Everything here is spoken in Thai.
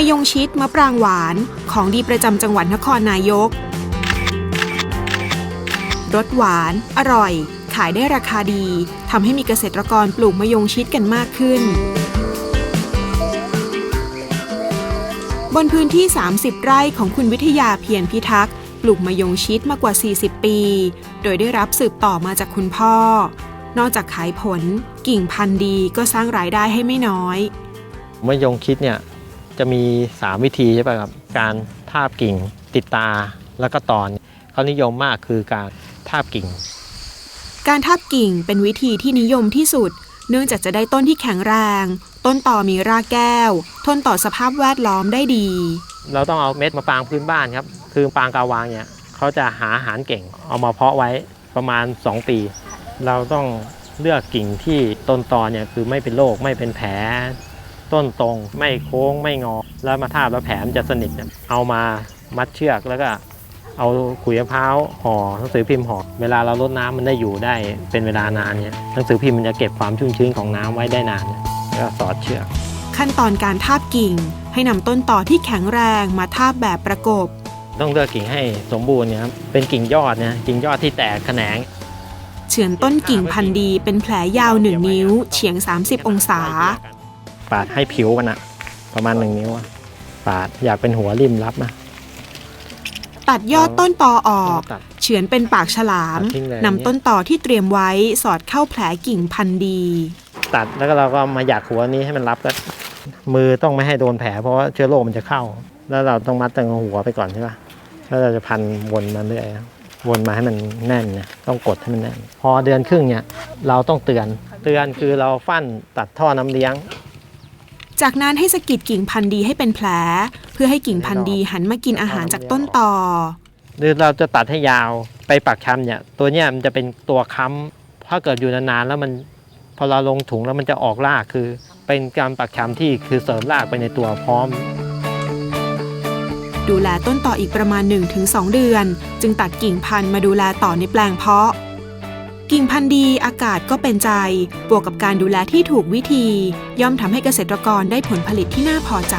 มะยงชิดมะปรางหวานของดีประจำจังหวัดนครนายกรสหวาน อร่อย ขายได้ราคาดีทำให้มีเกษตรกรปลูกมะยงชิดกันมากขึ้น บนพื้นที่ 30 ไร่ของคุณวิทยาเพียรพิทักษ์ปลูกมะยงชิดมากกว่า 40 ปี โดยได้รับสืบต่อมาจากคุณพ่อ นอกจากขายผล กิ่งพันธุ์ดีก็สร้างรายได้ให้ไม่น้อยมะยงชิดเนี่ย จะมี 3 วิธีใช่ป่ะครับ การทาบกิ่งติดตาแล้วก็ตอนเขานิยมมากคือการทาบกิ่ง การทาบกิ่งเป็นวิธีที่นิยมที่สุด เนื่องจากจะได้ต้นที่แข็งแรง ต้นต่อมีรากแก้ว ทนต่อสภาพแวดล้อมได้ดี เราต้องเอาเม็ดมะปรางพื้นบ้านครับ คือปรางกาวางเนี่ยเขาจะหาอาหารเก่ง เอามาเพาะไว้ประมาณ 2 ปี เราต้องเลือกกิ่งที่ต้นตอเนี่ยคือไม่เป็นโรคไม่เป็นแผล ต้นตรงไม่โค้งไม่งอ แล้วมาทาบแล้วแผลมันจะสนิทเนี่ยเอามามัดเชือกแล้วก็เอาขุยมะพร้าวห่อหนังสือพิมพ์ห่อเวลาเราลดน้ำมันได้อยู่ได้เป็นเวลานานเนี่ยหนังสือพิมพ์มันจะเก็บความชุ่มชื้นของน้ำไว้ได้นานเนี่ยแล้วก็สอดเชือกขั้นตอนการทาบกิ่ง ให้นำต้นต่อที่แข็งแรงมาทาบแบบประกบ ต้องเลือกกิ่งให้สมบูรณ์เนี่ยครับเป็นกิ่งยอดเนี่ยกิ่งยอดที่แตกแขนงเฉือนต้นกิ่งพันธุ์ดีเป็นแผลยาว1นิ้ว เฉียง 30 องศา ปาดให้ผิวมันอะประมาณหนึ่งนิ้วอะปาดอยากเป็นหัวริมรับนะ ตัดยอดต้นตอออก ตัดเฉือนเป็นปากฉลามตัดทิ้งเลย นำต้นต่อที่เตรียมไว้สอดเข้าแผลกิ่งพันธุ์ดี ตัดแล้วก็เราก็มาหยักหัวนี้ให้มันรับก็ มือต้องไม่ให้โดนแผลเพราะว่าเชื้อโรคมันจะเข้า แล้วเราต้องมัดตั้งหัวไปก่อนใช่ปะแล้วเราจะพันวนมาเรื่อยครับวนมาให้มันแน่นเนี่ยต้องกดให้มันแน่น พอเดือนครึ่งเนี่ยเราต้องเตือน เตือนคือเราฟั่นตัดท่อน้ำเลี้ยง จากนั้นให้สะกิดกิ่งพันธุ์ดีให้เป็นแผล เพื่อให้กิ่งพันธุ์ดีหันมากินอาหารจากต้นต่อหรือเราจะตัดให้ยาวไปปักชำเนี่ยตัวเนี้ยมันจะเป็นตัวค้ำถ้าเกิดอยู่นานๆแล้วมันพอเราลงถุงแล้วมันจะออกรากคือ เป็นการปักชำที่คือเสริมรากไปในตัวพร้อม ดูแลต้นต่ออีกประมาณ 1-2 เดือน จึงตัดกิ่งพันธุ์มาดูแลต่อในแปลงเพาะ กิ่งพันธุ์ดีอากาศก็เป็นใจ บวกกับการดูแลที่ถูกวิธี ย่อมทำให้เกษตรกรได้ผลผลิตที่น่าพอใจ